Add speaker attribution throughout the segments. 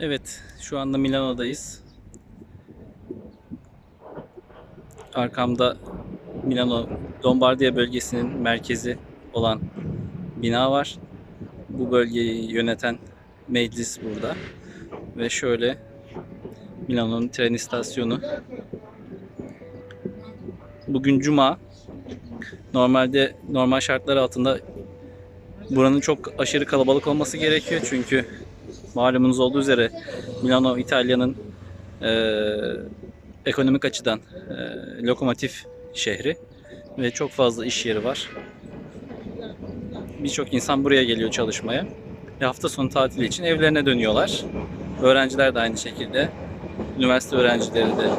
Speaker 1: Evet, şu anda Milano'dayız. Arkamda Milano Lombardiya bölgesinin merkezi olan bina var. Bu bölgeyi yöneten meclis burada. Ve şöyle Milano'nun tren istasyonu. Bugün cuma. Normalde normal şartlar altında buranın çok aşırı kalabalık olması gerekiyor çünkü malumunuz olduğu üzere Milano İtalya'nın eee, ekonomik açıdan eee, lokomotif şehri ve çok fazla iş yeri var. Birçok insan buraya geliyor çalışmaya ve hafta sonu tatili için evlerine dönüyorlar. Öğrenciler de aynı şekilde. Üniversite öğrencileri de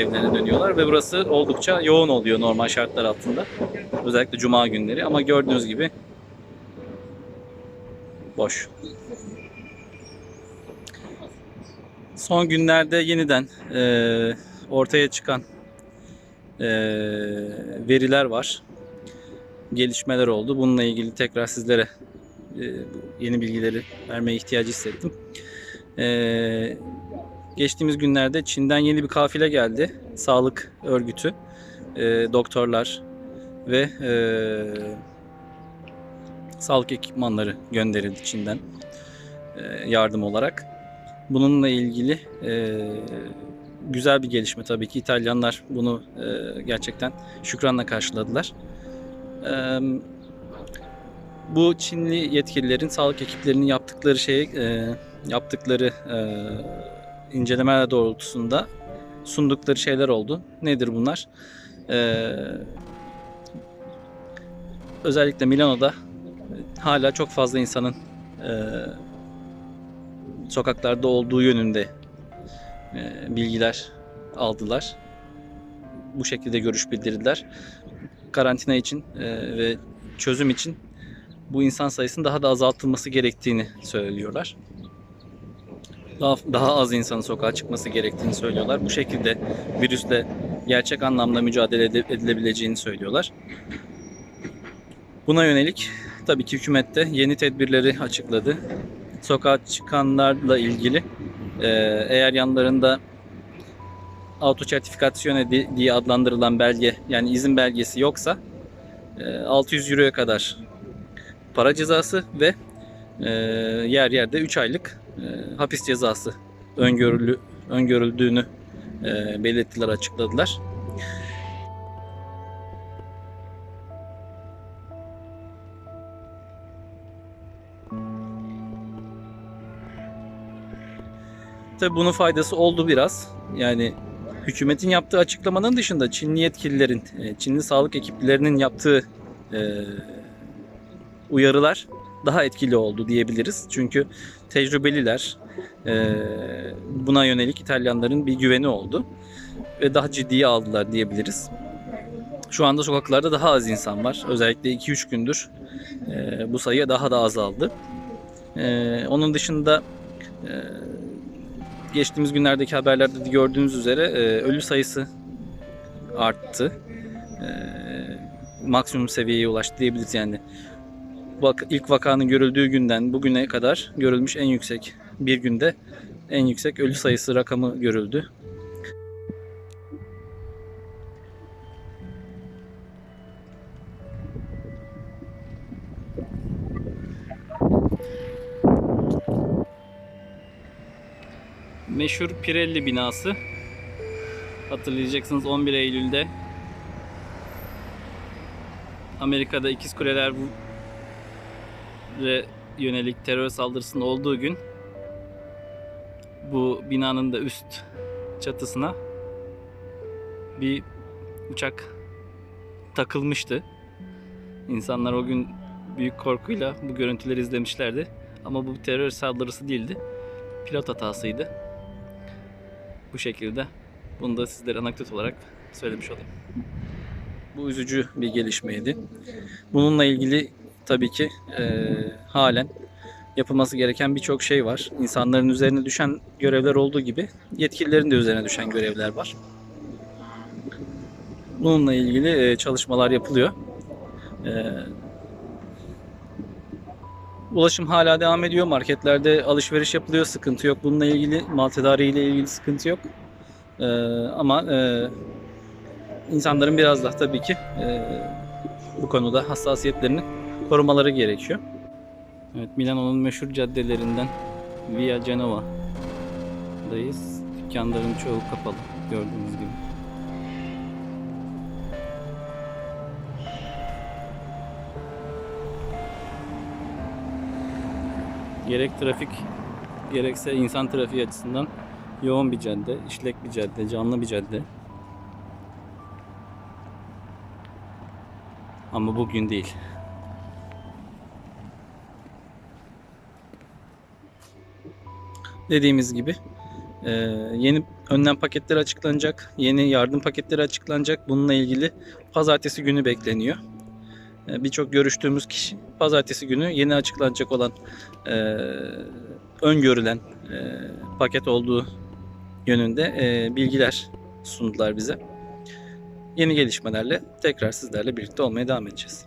Speaker 1: evlerine dönüyorlar ve burası oldukça yoğun oluyor normal şartlar altında. Özellikle cuma günleri ama gördüğünüz gibi boş. Son günlerde yeniden eee, ortaya çıkan eee, veriler var. Gelişmeler oldu. Bununla ilgili tekrar sizlere bu yeni bilgileri vermeye ihtiyacı hissettim. Eee, geçtiğimiz günlerde Çin'den yeni bir kafile geldi. Sağlık örgütü, eee, doktorlar ve eee, sağlık ekipmanları gönderildi Çin'den eee, yardım olarak. Bununla ilgili eee, güzel bir gelişme tabii ki. İtalyanlar bunu eee, gerçekten şükranla karşıladılar. Eee, bu Çinli yetkililerin sağlık ekiplerinin yaptıkları şey, eee, yaptıkları eee, incelemeler doğrultusunda sundukları şeyler oldu. Nedir bunlar? Eee, özellikle Milano'da hala çok fazla insanın eee, sokaklarda olduğu yönünde e, bilgiler aldılar. Bu şekilde görüş bildirdiler. Karantina için e, ve çözüm için bu insan sayısının daha da azaltılması gerektiğini söylüyorlar. Daha, daha az insanın sokağa çıkması gerektiğini söylüyorlar. Bu şekilde virüsle gerçek anlamda mücadele edilebileceğini söylüyorlar. Buna yönelik tabii ki hükümet de yeni tedbirleri açıkladı sokağa çıkanlarla ilgili e, eğer yanlarında auto sertifikasyone di- diye adlandırılan belge yani izin belgesi yoksa e, 600 euroya kadar para cezası ve e, yer yerde 3 aylık e, hapis cezası öngörülü öngörüldüğünü e, belirttiler açıkladılar. Tabii bunun faydası oldu biraz. Yani hükümetin yaptığı açıklamanın dışında Çinli yetkililerin, e, Çinli sağlık ekiplerinin yaptığı e, uyarılar daha etkili oldu diyebiliriz. Çünkü tecrübeliler e, buna yönelik İtalyanların bir güveni oldu ve daha ciddiye aldılar diyebiliriz. Şu anda sokaklarda daha az insan var. Özellikle 2-3 gündür e, bu sayı daha da azaldı. E, onun dışında e, geçtiğimiz günlerdeki haberlerde de gördüğünüz üzere e, ölü sayısı arttı. E, maksimum seviyeye ulaştı diyebiliriz yani. Bak, ilk vakanın görüldüğü günden bugüne kadar görülmüş en yüksek bir günde en yüksek ölü sayısı rakamı görüldü. Meşhur Pirelli binası. Hatırlayacaksınız 11 Eylül'de Amerika'da ikiz kuleler yönelik terör saldırısının olduğu gün bu binanın da üst çatısına bir uçak takılmıştı. İnsanlar o gün büyük korkuyla bu görüntüleri izlemişlerdi. Ama bu terör saldırısı değildi. Pilot hatasıydı. Bu şekilde. Bunu da sizlere anekdot olarak söylemiş olayım. Bu üzücü bir gelişmeydi. Bununla ilgili tabii ki eee, halen yapılması gereken birçok şey var. İnsanların üzerine düşen görevler olduğu gibi yetkililerin de üzerine düşen görevler var. Bununla ilgili eee, çalışmalar yapılıyor. Eee, Ulaşım hala devam ediyor. Marketlerde alışveriş yapılıyor. Sıkıntı yok. Bununla ilgili mal tedariği ile ilgili sıkıntı yok. Ee, ama e, insanların biraz daha tabii ki e, bu konuda hassasiyetlerini korumaları gerekiyor. Evet, Milano'nun meşhur caddelerinden Via Genova'dayız. Dükkanların çoğu kapalı gördüğünüz gibi. Gerek trafik gerekse insan trafiği açısından yoğun bir cadde, işlek bir cadde, canlı bir cadde. Ama bugün değil. Dediğimiz gibi e, yeni önlem paketleri açıklanacak, yeni yardım paketleri açıklanacak. Bununla ilgili pazartesi günü bekleniyor. E, Birçok görüştüğümüz kişi pazartesi günü yeni açıklanacak olan e, öngörülen e, paket olduğu yönünde e, bilgiler sundular bize. Yeni gelişmelerle tekrar sizlerle birlikte olmaya devam edeceğiz.